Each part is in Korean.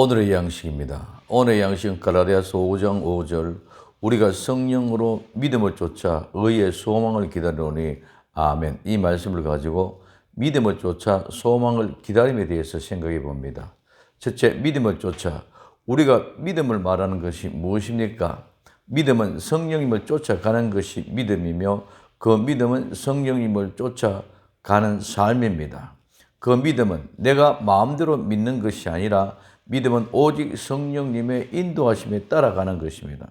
오늘의 양식입니다. 오늘의 양식은 갈라디아서 5장 5절 우리가 성령으로 믿음을 쫓아 의의 소망을 기다리노니 아멘. 이 말씀을 가지고 믿음을 쫓아 소망을 기다림에 대해서 생각해 봅니다. 첫째, 믿음을 쫓아 우리가 믿음을 말하는 것이 무엇입니까? 믿음은 성령님을 쫓아가는 것이 믿음이며 그 믿음은 성령님을 쫓아가는 삶입니다. 그 믿음은 내가 마음대로 믿는 것이 아니라 믿음은 오직 성령님의 인도하심에 따라가는 것입니다.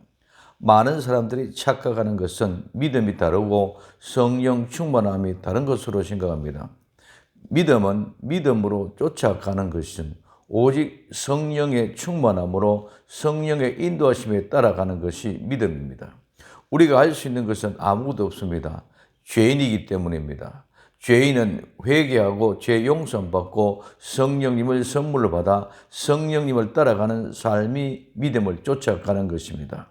많은 사람들이 착각하는 것은 믿음이 다르고 성령 충만함이 다른 것으로 생각합니다. 믿음은 믿음으로 쫓아가는 것은 오직 성령의 충만함으로 성령의 인도하심에 따라가는 것이 믿음입니다. 우리가 할 수 있는 것은 아무것도 없습니다. 죄인이기 때문입니다. 죄인은 회개하고 죄 용서 받고 성령님을 선물로 받아 성령님을 따라가는 삶이 믿음을 쫓아가는 것입니다.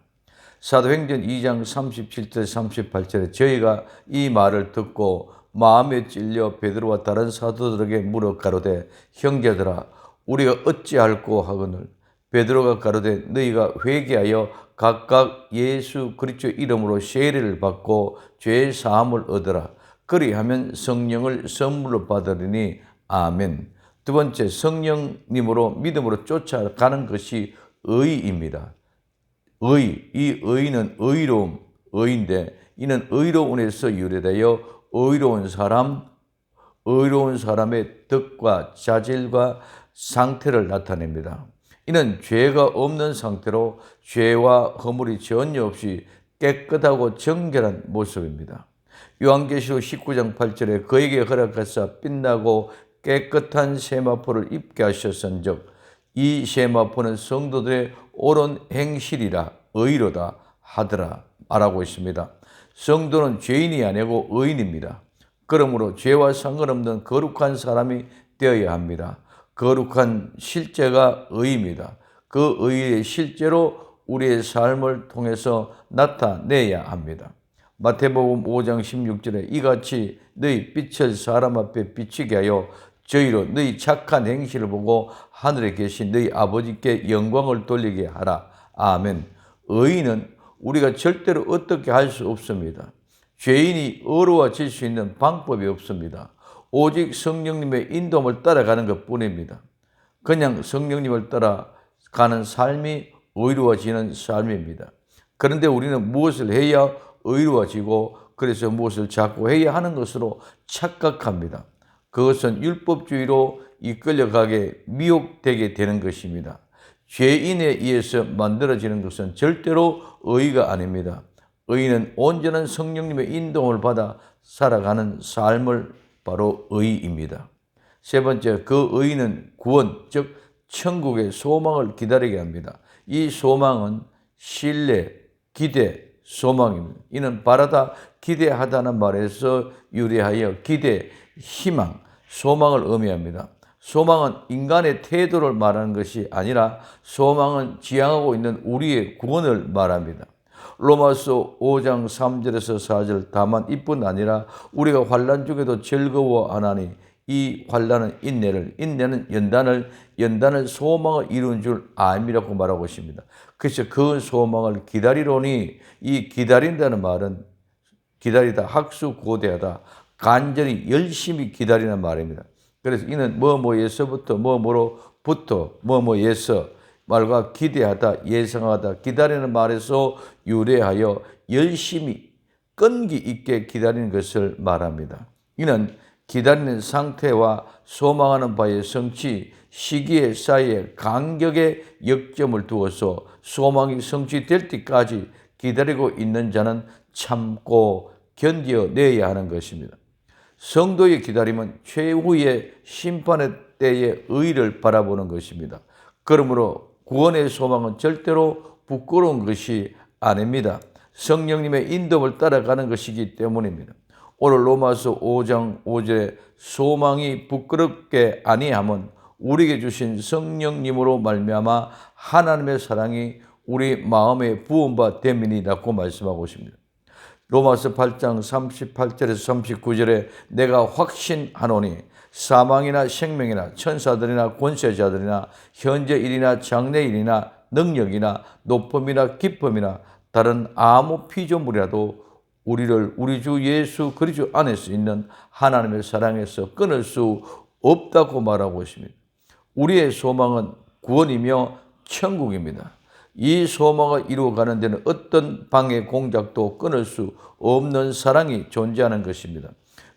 사도행전 2장 37절 38절에 저희가 이 말을 듣고 마음에 찔려 베드로와 다른 사도들에게 물어 가로되 형제들아 우리가 어찌할꼬 하거늘 베드로가 가로되 너희가 회개하여 각각 예수 그리스도 이름으로 세례를 받고 죄 사함을 얻으라 그리하면 성령을 선물로 받으리니 아멘. 두 번째 성령님으로 믿음으로 쫓아가는 것이 의입니다. 의, 이 의는 의로움, 의인데 이는 의로운에서 유래되어 의로운 사람, 의로운 사람의 덕과 자질과 상태를 나타냅니다. 이는 죄가 없는 상태로 죄와 허물이 전혀 없이 깨끗하고 정결한 모습입니다. 요한계시록 19장 8절에 그에게 허락하사 빛나고 깨끗한 세마포를 입게 하셨은즉 이 세마포는 성도들의 옳은 행실이라 의로다 하더라 말하고 있습니다. 성도는 죄인이 아니고 의인입니다. 그러므로 죄와 상관없는 거룩한 사람이 되어야 합니다. 거룩한 실제가 의입니다. 그 의의 실제로 우리의 삶을 통해서 나타내야 합니다. 마태복음 5장 16절에 이같이 너희 빛을 사람 앞에 비치게 하여 저희로 너희 착한 행실을 보고 하늘에 계신 너희 아버지께 영광을 돌리게 하라. 아멘. 의인은 우리가 절대로 어떻게 할 수 없습니다. 죄인이 어려워질 수 있는 방법이 없습니다. 오직 성령님의 인도함을 따라가는 것 뿐입니다. 그냥 성령님을 따라가는 삶이 의로워지는 삶입니다. 그런데 우리는 무엇을 해야 의로워지고 그래서 무엇을 자꾸 해야 하는 것으로 착각합니다. 그것은 율법주의로 이끌려가게 미혹되게 되는 것입니다. 죄인에 의해서 만들어지는 것은 절대로 의가 아닙니다. 의는 온전한 성령님의 인도를 받아 살아가는 삶을 바로 의입니다. 세 번째, 그 의는 구원, 즉 천국의 소망을 기다리게 합니다. 이 소망은 신뢰, 기대, 소망입니다. 이는 바라다 기대하다는 말에서 유래하여 기대, 희망, 소망을 의미합니다. 소망은 인간의 태도를 말하는 것이 아니라 소망은 지향하고 있는 우리의 구원을 말합니다. 로마서 5장 3절에서 4절 다만 이뿐 아니라 우리가 환란 중에도 즐거워하나니 이 환란은 인내를 인내는 연단을 연단을 소망을 이루는 줄 암이라고 말하고 있습니다. 그래서 그 소망을 기다리로니 이 기다린다는 말은 기다리다 학수 고대하다 간절히 열심히 기다리는 말입니다. 그래서 이는 뭐뭐에서부터 뭐뭐로부터 뭐뭐에서 말과 기대하다 예상하다 기다리는 말에서 유래하여 열심히 끈기 있게 기다리는 것을 말합니다. 이는 기다리는 상태와 소망하는 바의 성취 시기의 사이에 간격의 역점을 두어서 소망이 성취될 때까지 기다리고 있는 자는 참고 견뎌내야 하는 것입니다. 성도의 기다림은 최후의 심판의 때의 의를 바라보는 것입니다. 그러므로 구원의 소망은 절대로 부끄러운 것이 아닙니다. 성령님의 인도를 따라가는 것이기 때문입니다. 오늘 로마서 5장 5절에 소망이 부끄럽게 아니함은 우리에게 주신 성령님으로 말미암아 하나님의 사랑이 우리 마음에 부음바 됨이니라고 말씀하고 있습니다. 로마서 8장 38절에서 39절에 내가 확신하노니 사망이나 생명이나 천사들이나 권세자들이나 현재 일이나 장래 일이나 능력이나 높음이나 기쁨이나 다른 아무 피조물이라도 우리를 우리 주 예수 그리스도 안에서 있는 하나님의 사랑에서 끊을 수 없다고 말하고 있습니다. 우리의 소망은 구원이며 천국입니다. 이 소망을 이루어가는 데는 어떤 방해 공작도 끊을 수 없는 사랑이 존재하는 것입니다.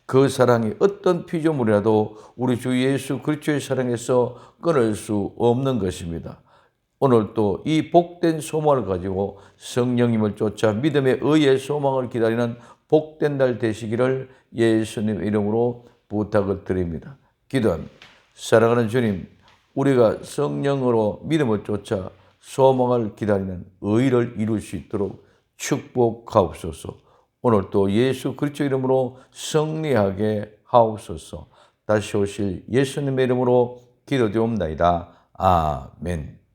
그 사랑이 어떤 피조물이라도 우리 주 예수 그리스도의 사랑에서 끊을 수 없는 것입니다. 오늘 또 이 복된 소망을 가지고 성령님을 쫓아 믿음의 의의 소망을 기다리는 복된 날 되시기를 예수님 이름으로 부탁을 드립니다. 기도합니다. 사랑하는 주님, 우리가 성령으로 믿음을 쫓아 소망을 기다리는 의를 이룰 수 있도록 축복하옵소서. 오늘 또 예수 그리스도 이름으로 승리하게 하옵소서. 다시 오실 예수님의 이름으로 기도드옵나이다. 아멘.